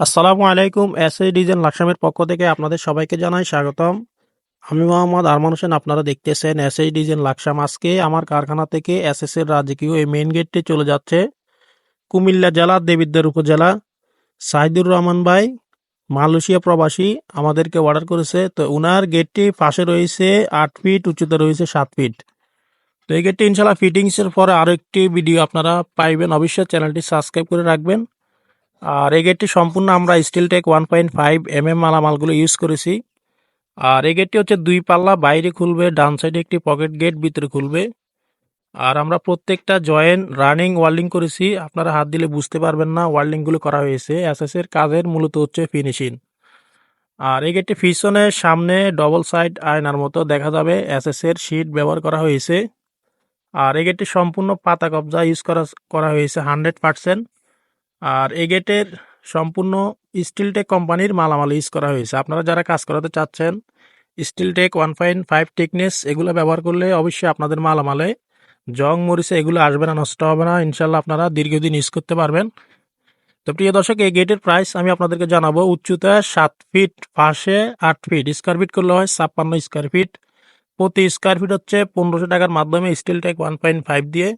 আসসালামু আলাইকুম S A diesel লাকসামের পক্ষ থেকে আপনাদের সবাইকে জানাই স্বাগতম। আমি মোহাম্মদ আরমান হোসেন, আপনারা দেখতেছেন এস এ ডিজেল লাকসাম আজকে আমার কারখানা থেকে এস এস এর রাজকীয় এই মেইন গেটটি চলে যাচ্ছে। কুমিল্লা জেলা, দেবিদ্বার উপজেলা। সাইদুর রহমান ভাই, মালয়েশিয়া প্রবাসী, আমাদেরকে অর্ডার করেছে। তো উনার গেটটি পাশে রয়েছে আট ফিট উচ্চতা রয়েছে সাত ফিট তো এই গেটটি ইনশাল্লাহ ফিটিংসের পরে আরও একটি ভিডিও আপনারা পাইবেন। অবশ্যই চ্যানেলটি সাবস্ক্রাইব করে রাখবেন। আর এই গেটটি সম্পূর্ণ আমরা steel tech one point five M M মালামালগুলো use করেছি। আর এই গেটটি হচ্ছে দুই পাল্লা, বাইরে খুলবে, ডান সাইডে একটি পকেট গেট ভিতরে খুলবে। আর আমরা প্রত্যেকটা জয়েন্ট রানিং ওয়ার্ল্ডিং করেছি। আপনারা হাত দিলে বুঝতে পারবেন না ওয়ার্ল্ডিংগুলো করা হয়েছে। এর কাজের মূলত হচ্ছে ফিনিশিং আর এই গেটটি পিছনে, সামনে ডবল সাইড আয়নার মতো দেখা যাবে। এর শিট ব্যবহার করা হয়েছে। আর এই গেটটি সম্পূর্ণ পাতা কবজা ইউজ করা করা হয়েছে হান্ড্রেড পার্সেন্ট আর এই গেটের সম্পূর্ণ স্টিলটেক কোম্পানির মালামাল ইউজ করা হয়েছে। আপনারা যারা কাজ করাতে চাচ্ছেন steel tech one point five thickness এগুলো ব্যবহার করলে অবশ্যই আপনাদের মালামালে জং মরিচে এগুলো আসবে না, নষ্ট হবে না। ইনশাল্লাহ আপনারা দীর্ঘদিন ইউজ করতে পারবেন। তো প্রিয় দর্শক, এই গেটের প্রাইস আমি আপনাদেরকে জানাব উচ্চতা সাত ফিট পাশে আট ফিট স্কোয়ার ফিট করলে হয় ছাপ্পান্ন স্কোয়ার ফিট প্রতি স্কোয়ার ফিট হচ্ছে পনেরোশো টাকার মাধ্যমে স্টিলটেক ওয়ান পয়েন্ট ফাইভ দিয়ে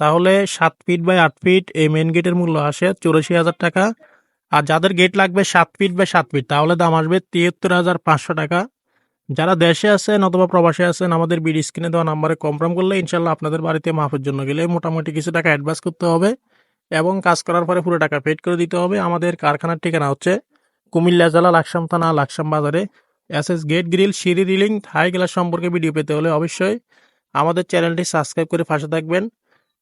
তাহলে সাত ফিট বাই আট ফিট এই মেন গেটের মূল্য আসে চৌরাশি হাজার টাকা। আর যাদের গেট লাগবে সাত ফিট বাই সাত ফিট তাহলে দাম আসবে তিয়াত্তর হাজার পাঁচশো টাকা। যারা দেশে আছেন অথবা প্রবাসে আছেন, আমাদের বিডি স্ক্রিনে দেওয়া নাম্বারে কমফার্ম করলে ইনশাল্লাহ আপনাদের বাড়িতে মাফের জন্য গেলে মোটামুটি কিছু টাকা অ্যাডভান্স করতে হবে এবং কাজ করার পরে পুরো টাকা পেড করে দিতে হবে। আমাদের কারখানার ঠিকানা হচ্ছে কুমিল্লা জেলা লাকসাম থানা, লাকসাম বাজারে। এস এস গেট গ্রিল সিঁড়ি রিলিং থাই গ্লাস সম্পর্কে ভিডিও পেতে হলে অবশ্যই আমাদের চ্যানেলটি সাবস্ক্রাইব করে পাশে থাকবেন।